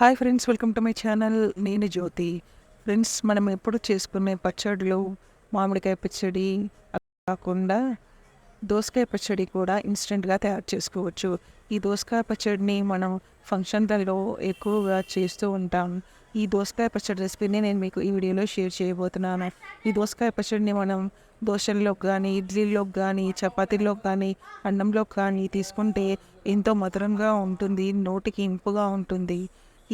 Hi friends welcome to my channel నేను Jyothi. Friends మనం ఎప్పుడు చేసుకునే పచ్చడిలో మామిడికాయ పచ్చడి కాకుండా దోసకాయ పచ్చడి కూడా ఇన్స్టెంట్గా తయారు చేసుకోవచ్చు. ఈ దోసకాయ పచ్చడిని మనం ఫంక్షన్లలో ఎక్కువగా చేస్తూ ఉంటాం. ఈ దోసకాయ పచ్చడి రెసిపీని నేను మీకు ఈ వీడియోలో షేర్ చేయబోతున్నాను. ఈ దోసకాయ పచ్చడిని మనం దోశల్లో కానీ ఇడ్లీలోకి కానీ చపాతీలోకి కానీ అన్నంలో కానీ తీసుకుంటే ఎంతో మధురంగా ఉంటుంది నోటికి ఇంపుగా ఉంటుంది.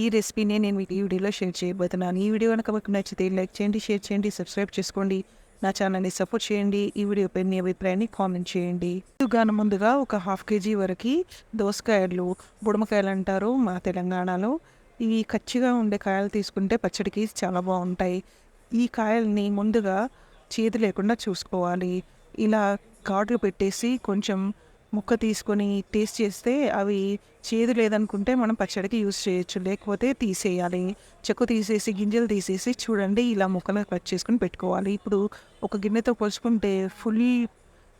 ఈ రెసిపీని నేను మీకు ఈ వీడియోలో షేర్ చేయబోతున్నాను. ఈ వీడియో కనుక మీకు నచ్చితే లైక్ చేయండి షేర్ చేయండి సబ్స్క్రైబ్ చేసుకోండి. నా ఛానల్ని సపోర్ట్ చేయండి. ఈ వీడియోపై మీ అభిప్రాయాన్ని కామెంట్ చేయండి. ముందుగాను ముందుగా ఒక హాఫ్ కేజీ వరకు దోసకాయలు బుడమకాయలు అంటారు మా తెలంగాణలో. ఇవి కచ్చిగా ఉండే కాయలు తీసుకుంటే పచ్చడికి చాలా బాగుంటాయి. ఈ కాయల్ని ముందుగా చేతి లేకుండా చూసుకోవాలి. ఇలా ఘాట్లు పెట్టేసి కొంచెం ముక్క తీసుకొని టేస్ట్ చేస్తే అవి చేదు లేదనుకుంటే మనం పచ్చడికి యూస్ చేయొచ్చు. లేకపోతే తీసేయాలి. చెక్కు తీసేసి గింజలు తీసేసి చూడండి ఇలా ముక్కలు కట్ చేసుకుని పెట్టుకోవాలి. ఇప్పుడు ఒక గిన్నెతో పోల్చుకుంటే ఫుల్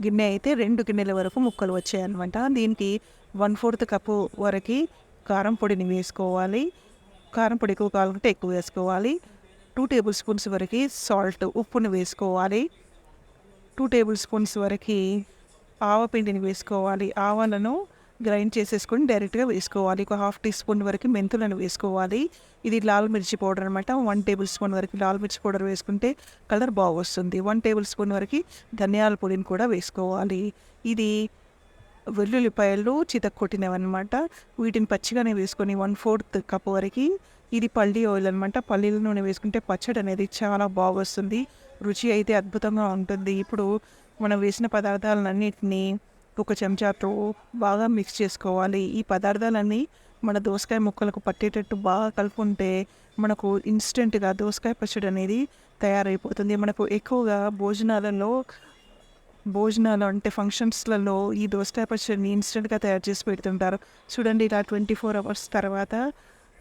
గిన్నె అయితే రెండు గిన్నెల వరకు ముక్కలు వచ్చాయన్నమాట. దీనికి వన్ ఫోర్త్ కప్పు వరకు కారం పొడిని వేసుకోవాలి. కారం పొడి ఎక్కువ కావాలంటే ఎక్కువ వేసుకోవాలి. టూ టేబుల్ స్పూన్స్ వరకు సాల్ట్ ఉప్పుని వేసుకోవాలి. టూ టేబుల్ స్పూన్స్ వరకు ఆవపిండిని వేసుకోవాలి. ఆవాలను గ్రైండ్ చేసేసుకొని డైరెక్ట్గా వేసుకోవాలి. ఒక హాఫ్ టీ స్పూన్ వరకు మెంతులను వేసుకోవాలి. ఇది లాల్ మిర్చి పౌడర్ అనమాట వన్ టేబుల్ స్పూన్ వరకు లాల్ మిర్చి పౌడర్ వేసుకుంటే కలర్ బాగా వస్తుంది వన్ టేబుల్ స్పూన్ వరకు ధనియాల పొడిని కూడా వేసుకోవాలి. ఇది వెల్లుల్లిపాయలు చితక్కొట్టినవన్నమాట. వీటిని పచ్చిగానే వేసుకొని వన్ ఫోర్త్ కప్ వరకు ఇది పల్లి ఆయిల్ అనమాట పల్లీల నూనె వేసుకుంటే పచ్చడి అనేది చాలా బాగొస్తుంది. రుచి అయితే అద్భుతంగా ఉంటుంది. ఇప్పుడు మనం వేసిన పదార్థాలన్నింటినీ ఒక చెంచాతో బాగా మిక్స్ చేసుకోవాలి. ఈ పదార్థాలన్నీ మన దోసకాయ ముక్కలకు పట్టేటట్టు బాగా కలుపుకుంటే మనకు ఇన్స్టెంట్గా దోసకాయ పచ్చడి అనేది తయారైపోతుంది. మనకు ఎక్కువగా భోజనాలలో భోజనాలు అంటే ఫంక్షన్స్లలో ఈ దోసకాయ పచ్చడిని ఇన్స్టెంట్గా తయారు చేసి పెడుతుంటారు. చూడండి ఇలా ట్వంటీ ఫోర్ అవర్స్ తర్వాత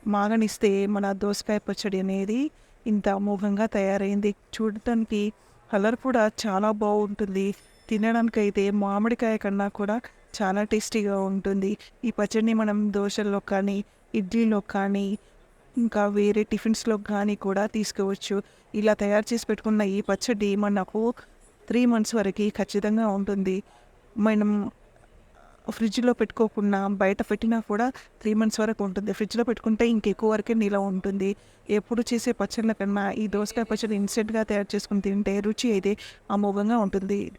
మాగనిస్తే మన దోసకాయ పచ్చడి అనేది ఇంత అమోఘంగా తయారైంది. చూడటానికి కలర్ కూడా చాలా బాగుంటుంది. తినడానికి అయితే మామిడికాయ కన్నా కూడా చాలా టేస్టీగా ఉంటుంది. ఈ పచ్చడిని మనం దోశల్లో కానీ ఇడ్లీలో కానీ ఇంకా వేరే టిఫిన్స్లో కానీ కూడా తీసుకోవచ్చు. ఇలా తయారు చేసి పెట్టుకున్న ఈ పచ్చడి మనకు త్రీ మంత్స్ వరకు ఖచ్చితంగా ఉంటుంది. మనం ఫ్రిడ్జ్లో పెట్టుకోకుండా బయట పెట్టినా కూడా త్రీ మంత్స్ వరకు ఉంటుంది. ఫ్రిడ్జ్లో పెట్టుకుంటే ఇంకెక్కువ వరకే నిలవ ఉంటుంది. ఎప్పుడు చేసే పచ్చళ్ళ కన్నా ఈ దోసకాయ పచ్చడి ఇన్స్టెంట్గా తయారు చేసుకుని తింటే రుచి అయితే అమోఘంగా ఉంటుంది.